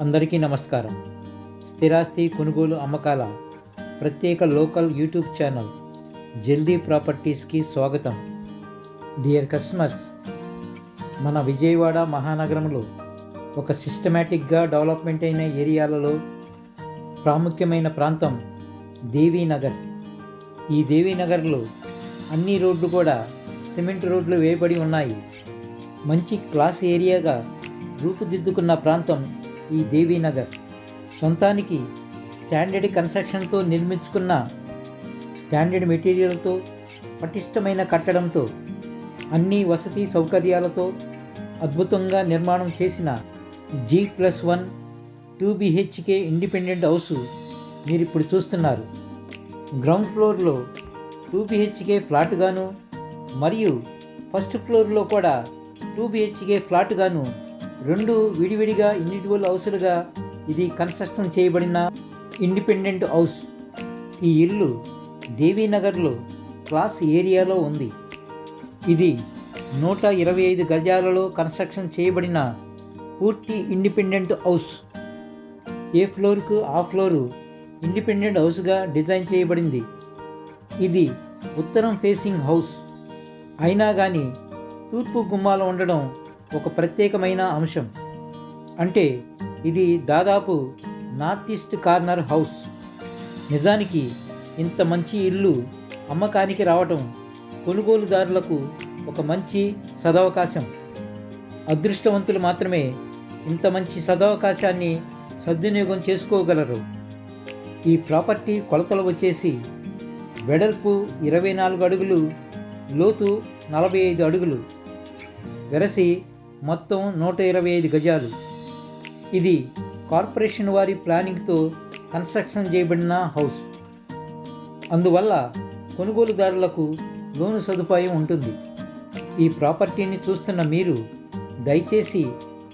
అందరికీ నమస్కారం. స్థిరాస్తి కొనుగోలు అమ్మకాల ప్రత్యేక లోకల్ యూట్యూబ్ ఛానల్ జల్దీ ప్రాపర్టీస్కి స్వాగతం. డియర్ కస్టమర్స్ మన విజయవాడ మహానగరంలో ఒక సిస్టమేటిక్గా డెవలప్మెంట్ అయిన ఏరియాలలో ప్రాముఖ్యమైన ప్రాంతం దేవీనగర్. ఈ దేవీనగర్లో అన్ని రోడ్లు కూడా సిమెంట్ రోడ్లు వేయబడి ఉన్నాయి. మంచి క్లాస్ ఏరియాగా రూపుదిద్దుకున్న ప్రాంతం ఈ దేవీనగర్. సొంతానికి స్టాండర్డ్ కన్స్ట్రక్షన్తో నిర్మించుకున్న స్టాండర్డ్ మెటీరియల్తో పటిష్టమైన కట్టడంతో అన్ని వసతి సౌకర్యాలతో అద్భుతంగా నిర్మాణం చేసిన G plus one two BHK independent house మీరు ఇప్పుడు చూస్తున్నారు. గ్రౌండ్ ఫ్లోర్లో టూ బిహెచ్కే ఫ్లాట్గాను మరియు ఫస్ట్ ఫ్లోర్లో కూడా టూ బిహెచ్కే ఫ్లాట్గాను రెండు విడివిడిగా ఇండివిజువల్ హౌసులుగా ఇది కన్స్ట్రక్షన్ చేయబడిన ఇండిపెండెంట్ హౌస్. ఈ ఇల్లు దేవీనగర్లో క్లాస్ ఏరియాలో ఉంది. ఇది నూట ఇరవై ఐదు గజాలలో కన్స్ట్రక్షన్ చేయబడిన పూర్తి ఇండిపెండెంట్ హౌస్. ఏ ఫ్లోర్కు ఆ ఫ్లోరు ఇండిపెండెంట్ హౌస్గా డిజైన్ చేయబడింది. ఇది ఉత్తరం ఫేసింగ్ హౌస్. అయినా కానీ తూర్పు గుమ్మాలు ఉండడం ఒక ప్రత్యేకమైన అంశం. అంటే ఇది దాదాపు నార్త్ ఈస్ట్ కార్నర్ హౌస్. నిజానికి ఇంత మంచి ఇల్లు అమ్మకానికి రావటం కొనుగోలుదారులకు ఒక మంచి సదవకాశం. అదృష్టవంతులు మాత్రమే ఇంత మంచి సదవకాశాన్ని సద్వినియోగం చేసుకోగలరు. ఈ ప్రాపర్టీ కొలతలు వచ్చేసి వెడల్పు ఇరవై నాలుగు అడుగులు లోతు నలభై ఐదు అడుగులు వెరసి మొత్తం నూట ఇరవై ఐదు గజాలు. ఇది కార్పొరేషన్ వారి ప్లానింగ్తో కన్స్ట్రక్షన్ చేయబడిన హౌస్. అందువల్ల కొనుగోలుదారులకు లోను సదుపాయం ఉంటుంది. ఈ ప్రాపర్టీని చూస్తున్న మీరు దయచేసి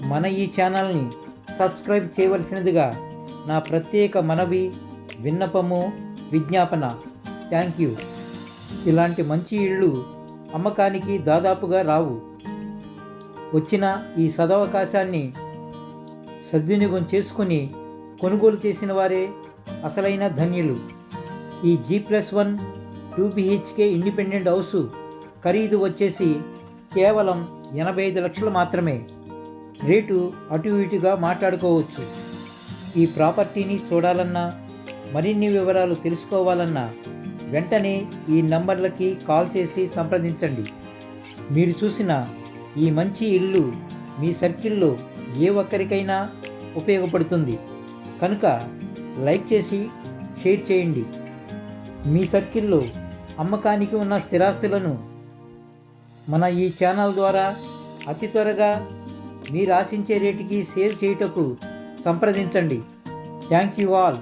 మన ఈ ఛానల్ని సబ్స్క్రైబ్ చేయవలసినదిగా నా ప్రత్యేక మనవి విన్నపము విజ్ఞాపన. Thank you. ఇలాంటి మంచి ఇళ్ళు అమ్మకానికి దాదాపుగా రావు. వచ్చిన ఈ సదవకాశాన్ని సద్వినియోగం చేసుకుని కొనుగోలు చేసిన వారే అసలైన ధన్యులు. ఈ G plus one two BHK independent house ఖరీదు వచ్చేసి కేవలం ఎనభై ఐదు లక్షలు మాత్రమే. రేటు అటు ఇటుగా మాట్లాడుకోవచ్చు. ఈ ప్రాపర్టీని చూడాలన్నా మరిన్ని వివరాలు తెలుసుకోవాలన్నా వెంటనే ఈ నంబర్లకి కాల్ చేసి సంప్రదించండి. మీరు చూసిన ఈ మంచి ఇల్లు మీ సర్కిల్లో ఏ ఒక్కరికైనా ఉపయోగపడుతుంది. కనుక లైక్ చేసి షేర్ చేయండి. మీ సర్కిల్లో అమ్మకానికి ఉన్న స్థిరాస్తులను మన ఈ ఛానల్ ద్వారా అతి త్వరగా మీరు ఆశించే రేటుకి సేల్ చేయుటకు సంప్రదించండి. Thank you all.